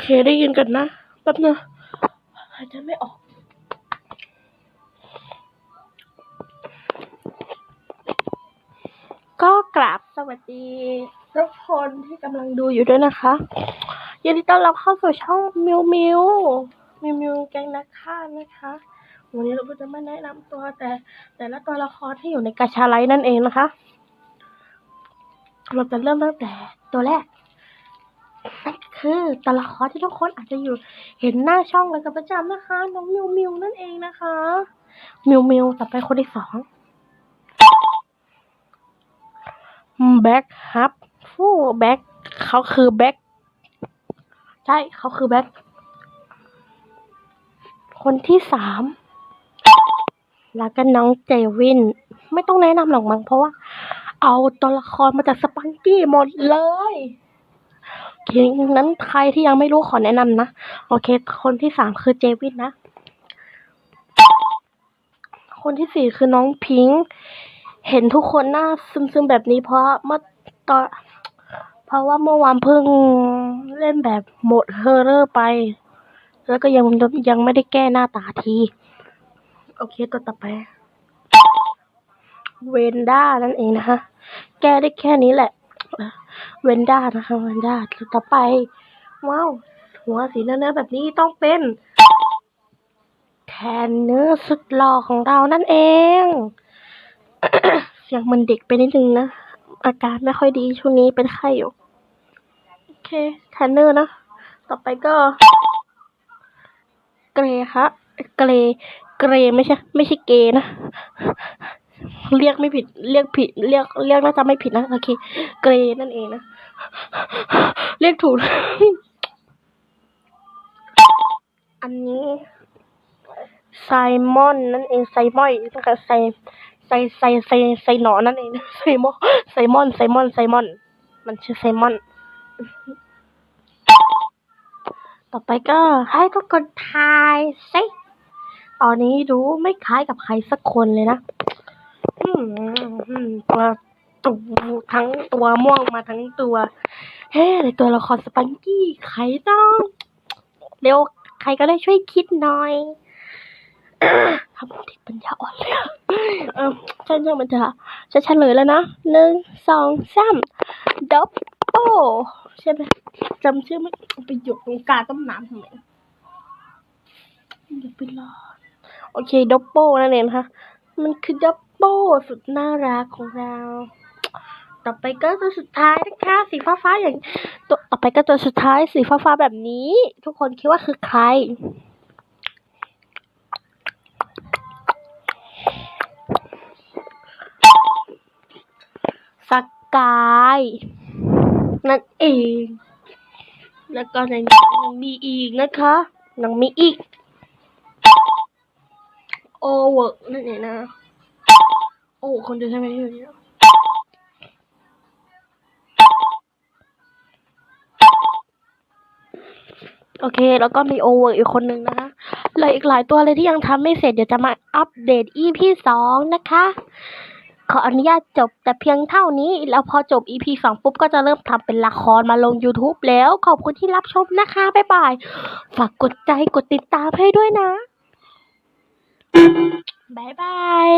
เคได้ยินกันนะแป๊บนึงหายใจไม่ออก ก็กราบสวัสดีทุกคนที่กำลังดูอยู่ด้วยนะคะยินดีต้อนรับเข้าสู่ช่องมิวมิวมิวมิวแกงนักฆ่านะคะ วันนี้เราก็จะมาแนะนำตัวแต่แต่ละตัวละครที่อยู่ในกาชาไลท์นั่นเองนะคะ เราจะเริ่มตั้งแต่ตัวแรกนั่นก็ คือตละครที่ทุกคนอาจจะอยู่เห็นหน้าช่องเรากันประจำนะคะ น้องมิวมิวนั่นเองนะคะ มิวมิวต่อไปคนที่สองแบ็คฮับฟูแบ็คเขาคือแบ็คใช่เขาคือแบ็คคนที่สามแล้วก็น้องเจวิน ไม่ต้องแนะนำหรอกมั้งเพราะว่า เอาตัวละครมาจากสปังกี้หมดเลย เคนั้นใครที่ยังไม่รู้ขอแนะนำนะ โอเค คนที่สามคือเจวินนะ คนที่สี่คือน้องพิงค์เห็นทุกคนหน้าซึมๆแบบนี้เพราะเมื่อตอนเพราะว่าเมื่อวานเพิ่งเล่นแบบโหมดเฮอร์เรอร์ไป แล้วก็ยังยังไม่ได้แก้หน้าตาที โอเคตัวต่อไป เวนด้านั่นเองนะคะ แก้ได้แค่นี้แหละ เวนด้านะคะเวนด้าต่อไปว้าวหัวสีเนื้อแบบนี้ต้องเป็นแทนเนื้อสุดหล่อของเรานั่นเอง เสียงมันเด็กไปนิดนึงนะ อาการไม่ค่อยดีช่วงนี้เป็นไข้อยู่ โอเคแทนเนอร์นะ ต่อไปก็ เกรฮะเกรเกรไม่ใช่ ไม่ใช่เกนะ เรียกไม่ผิด เรียกผิด เรียก เรียกน่าจะไม่ผิดนะ โอเค เกรนั่นเองนะ เรียกถูก อันนี้ไซมอนนั่นเองไซมอยตั้งแต่ไซไซไซไซไซหนอนนั่นเองไซมอนไซมอนไซมอนไซมอน มันชื่อไซมอน ต่อไปก็ให้ทุกคนทายสิตอนนี้ดูไม่คล้ายกับใครสักคนเลยนะ ตัวตัวทั้งตัวม่วงมาทั้งตัว เฮ้ยตัวละครสปังกี้ใครต้องเร็วใครก็ได้ช่วยคิดหน่อยทำเด็กปัญญาอ่อนเลยเออฉันจะมันจะจะเฉลยแล้วนะหนึ่งสองสามดับโบใช่ไหมจำชื่อไม่ไปหยกตรงกาต้นน้ำทำไมอย่าไปรอโอเคดับโบนั่นเองนะคะมันคือดับ โบสุดน่ารักของเรา ต่อไปก็ตัวสุดท้ายนะคะ สีฟ้าฟ้าๆอย่างตัวต่อไปก็ตัวสุดท้ายสีฟ้าฟ้าๆแบบนี้ ทุกคนคิดว่าคือใคร สกายนั่นเอง แล้วก็ในนี้ยังมีอีกนะคะยังมีอีก โอเวอร์นั่นเองนะ โอ้คนเดียวใช่ไหมที่อยู่เนี่ยโอเค แล้วก็มีโอเวอร์อีกคนนึงนะคะเหลืออีกหลายตัวเลยที่ยังทำไม่เสร็จ เดี๋ยวจะมาอัปเดต EP สองนะคะ ขออนุญาตจบแต่เพียงเท่านี้ แล้วพอจบ EP สองปุ๊บก็จะเริ่มทำเป็นละครมาลง YouTube แล้ว ขอบคุณที่รับชมนะคะ บ๊ายบาย ฝากกดใจกดติดตามให้ด้วยนะ บ๊ายบาย